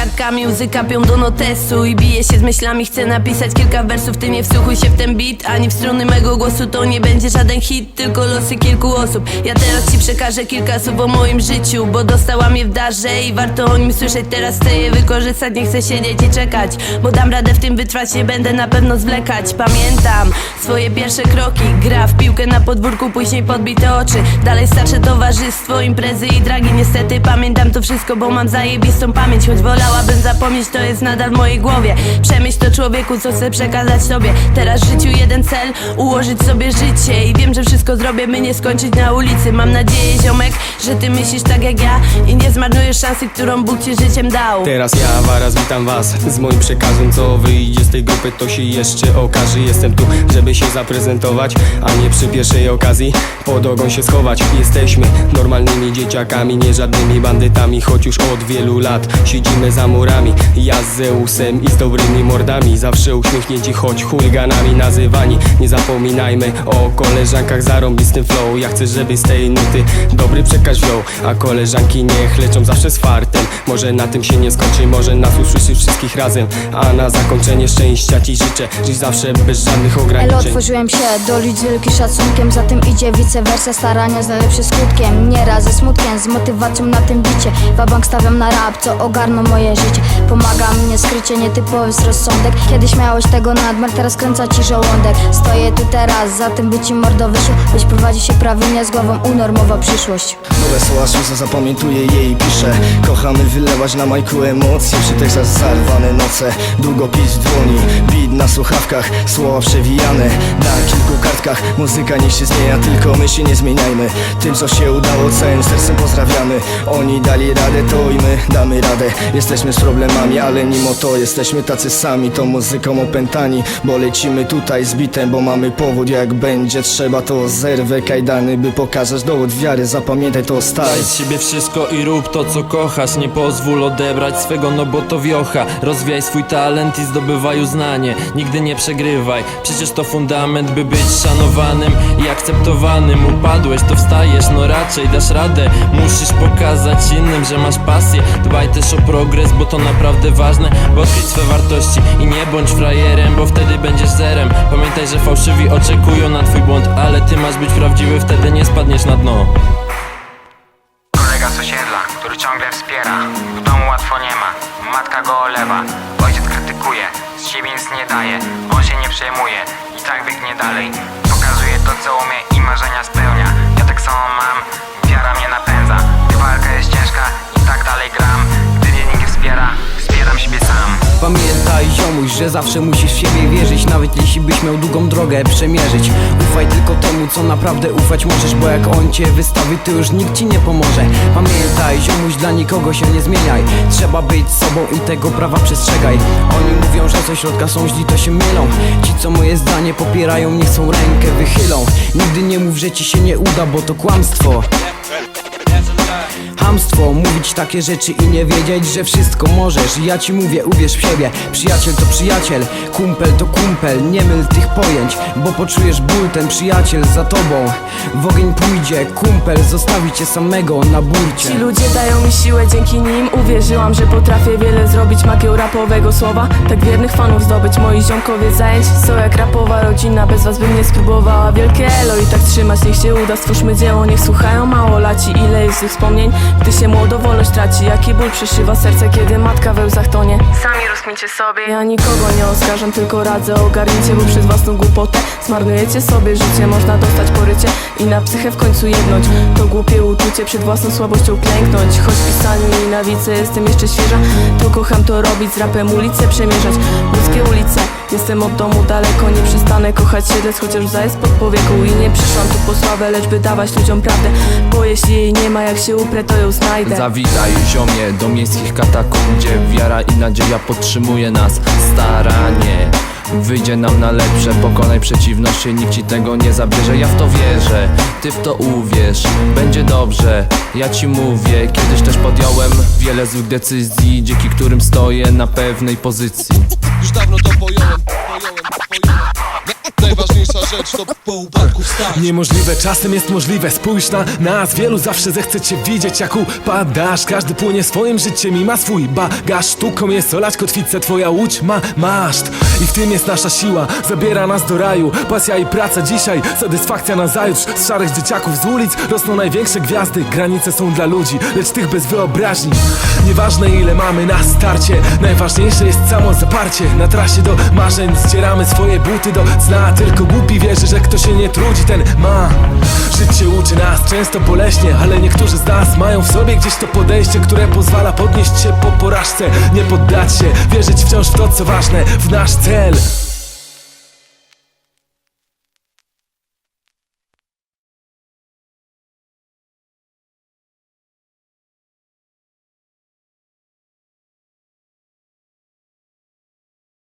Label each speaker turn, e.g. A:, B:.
A: kartkami, łzy do notesu I biję się z myślami, chcę napisać kilka wersów Ty nie wsłuchuj się w ten beat, ani w struny mego głosu. To nie będzie żaden hit, tylko losy kilku osób. Ja teraz ci przekażę kilka słów o moim życiu Bo dostałam je w darze i warto o nim słyszeć. Teraz chcę je wykorzystać, nie chcę siedzieć i czekać Bo dam radę w tym wytrwać, nie będę na pewno zwlekać. Pamiętam swoje pierwsze kroki Gra w piłkę na podwórku, później podbite oczy. Dalej starsze towarzystwo, imprezy i dragi. Niestety pamiętam to wszystko, bo mam zajebistą pamięć Choć wolałabym zapomnieć, to jest nadal w mojej głowie. Przemyśl to człowieku, co chcę przekazać tobie. Teraz życiu jeden cel, ułożyć sobie życie. I wiem, że wszystko zrobię, by nie skończyć na ulicy. Mam nadzieję, ziomek, że ty myślisz tak jak ja I nie zmarnujesz szansy, którą Bóg ci życiem dał.
B: Teraz ja, Waras, witam was z moim przekazem. Co wyjdzie z tej grupy, to się jeszcze okaże. Jestem tu, żeby się zaprezentować A nie przy pierwszej okazji pod ogon się schować. Jesteśmy normalnymi dzieciakami Nie żadnymi bandytami Choć już od wielu lat siedzimy za murami. Ja z Zeusem i z dobrymi mordami. Zawsze uśmiechnięci, choć chuliganami nazywani. Nie zapominajmy o koleżankach zarąbistym flow. Ja chcę, żeby z tej nuty dobry przekaz wziął A koleżanki niech leczą zawsze z fartem. Może na tym się nie skończy, może nas usłyszy wszystkich razem. A na zakończenie szczęścia ci życzę Żyć zawsze bez żadnych ograniczeń.
C: Otworzyłem się do ludzi wielki szacunkiem. Za tym idzie vice versa, starania z najlepszym skutkiem. Nieraz ze smutkiem, z motywacją na tym bicie. Wabank stawiam na rap, co ogarną moje Pomaga mnie skrycie, nietypowy rozsądek. Kiedyś miałeś tego nadmiar, teraz kręca ci żołądek. Stoję tu teraz, za tym by ci mordo wyszło. Być prowadzi się prawilnie, z głową unormowa przyszłość.
D: Nowe słowa Suza zapamiętuję je i piszę Kochamy wylewać na majku emocje. Przy tekstach zarwane noce Długopis w dłoni na słuchawkach Słowa przewijane Na kilku kartkach. Muzyka niech się zmienia Tylko my się nie zmieniajmy. Tym co się udało całym sercem pozdrawiamy. Oni dali radę to i my damy radę. Jesteśmy z problemami Ale mimo to jesteśmy tacy sami. Tą muzyką opętani Bo lecimy tutaj z bitem Bo mamy powód jak będzie trzeba. To zerwę kajdany By pokazać dowód wiary. Zapamiętaj to stary
E: Daj z siebie wszystko i rób to co kochasz. Nie pozwól odebrać swego, no bo to wiocha. Rozwijaj swój talent i zdobywaj uznanie Nigdy nie przegrywaj, przecież to fundament By być szanowanym i akceptowanym. Upadłeś, to wstajesz, no raczej dasz radę. Musisz pokazać innym, że masz pasję. Dbaj też o progres, bo to naprawdę ważne. By odkryć swe wartości i nie bądź frajerem Bo wtedy będziesz zerem. Pamiętaj, że fałszywi oczekują na twój błąd Ale ty masz być prawdziwy, wtedy nie spadniesz na dno.
F: Kolega z osiedla, który ciągle wspiera. W domu łatwo nie ma, matka go olewa nie daje. On się nie przejmuje i tak biegnie dalej. Pokazuje to co umie i marzenia spełnia. Ja tak samo mam, wiara mnie napędza. Gdy walka jest ciężka
G: Że zawsze musisz w siebie wierzyć Nawet jeśli byś miał długą drogę przemierzyć. Ufaj tylko temu, co naprawdę ufać możesz Bo jak on cię wystawi, to już nikt ci nie pomoże. Pamiętaj ziomuś, dla nikogo się nie zmieniaj. Trzeba być sobą i tego prawa przestrzegaj. Oni mówią, że co środka są źli, to się mylą. Ci, co moje zdanie popierają, niech są rękę wychylą. Nigdy nie mów, że ci się nie uda, bo to kłamstwo Hamstwo, mówić takie rzeczy i nie wiedzieć, że wszystko możesz. Ja ci mówię, uwierz w siebie. Przyjaciel to przyjaciel, kumpel to kumpel. Nie myl tych pojęć, bo poczujesz ból Ten przyjaciel za tobą. W ogień pójdzie, kumpel zostawi cię samego na burcie.
A: Ci ludzie dają mi siłę, dzięki nim uwierzyłam, że potrafię wiele zrobić. Makią rapowego słowa, tak wiernych fanów zdobyć. Moi ziomkowie zajęć są jak rapowa rodzina. Bez was bym nie spróbowała, wielkie elo i tak trzymać Niech się uda, stwórzmy dzieło, niech słuchają mało laci Jest tych wspomnień, gdy się młodo wolność traci Jaki ból przeszywa serce, kiedy matka we łzach tonie. Sami rozkmincie sobie, ja nikogo nie oskarżam, tylko radzę. Ogarnijcie, bo przez własną głupotę zmarnujecie sobie życie. Można dostać porycie i na psychę w końcu jednąć. To głupie uczucie przed własną słabością klęknąć. Choć pisaniu i na wice jestem jeszcze świeża To kocham to robić, z rapem ulice przemierzać. Ludzkie ulice, jestem od domu daleko Nie przestanę kochać siedlec, chociaż łza jest pod powieką I nie przyszłam tu po sławę, lecz by dawać ludziom prawdę Bo jeśli jej nie ma, jak się uprę, to ją znajdę.
E: Zawitaj ziomie do miejskich katakumb Gdzie wiara i nadzieja podtrzymuje nas. Staranie Wyjdzie nam na lepsze, pokonaj przeciwności, nikt ci tego nie zabierze. Ja w to wierzę, ty w to uwierz, będzie dobrze Ja ci mówię, kiedyś też podjąłem wiele złych decyzji Dzięki którym stoję na pewnej pozycji.
H: Już dawno to pojąłem, pojąłem, pojąłem. Na- Najważniejsza rzecz to po upadku wstać.
I: Niemożliwe czasem jest możliwe, spójrz na nas Wielu zawsze zechce cię widzieć jak upadasz. Każdy płynie swoim życiem i ma swój bagaż. Sztuką jest olać kotwicę, twoja łódź ma maszt I w tym jest nasza siła, zabiera nas do raju. Pasja i praca dzisiaj, satysfakcja na zajutrz. Z szarych dzieciaków z ulic rosną największe gwiazdy. Granice są dla ludzi, lecz tych bez wyobraźni. Nieważne ile mamy na starcie. Najważniejsze jest samo zaparcie. Na trasie do marzeń zdzieramy swoje buty. Do cna Tylko głupi wierzy, że kto się nie trudzi, ten ma. Życie uczy nas często boleśnie Ale niektórzy z nas mają w sobie gdzieś to podejście Które pozwala podnieść się po porażce Nie poddać się, wierzyć wciąż w to co ważne W nasz cel Hell.